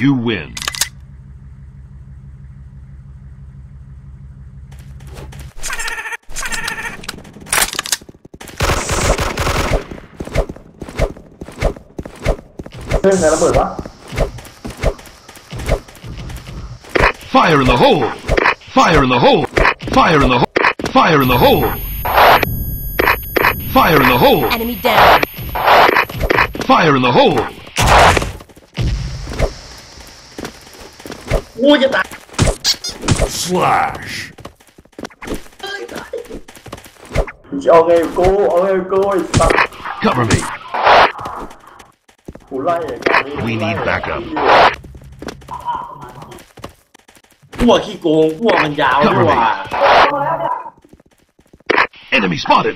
you win. Fire in the hole! Fire in the hole! Fire in the hole! Fire in the hole! Fire in the hole! Enemy down! Fire in the hole! กูจะตาย Slash! จะเอาไงกูเอาไงกูไอ้สัตว์ Cover me. กูไล่ไอ้การนี้ We need backup. พวกขี้โกงพวกมันยาวด้วยว่ะ Enemy spotted!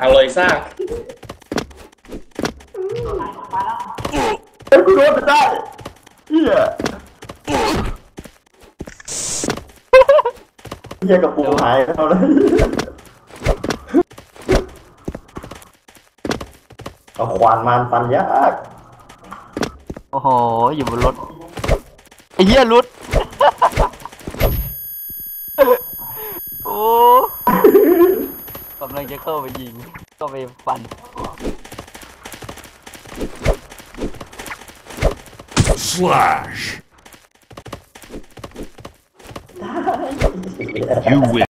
หาลอยซากเฮ้ยกูโดนไปได้เหี้ยเหี้ยกับปูหายเอาเลยเอาขวานมานฟันยากโอ้โห อยู่บนรถไอ้เหี้ยรุด โอ้ กำลังจะเข้าไปยิง ก็ไปฟัน Slash! You win.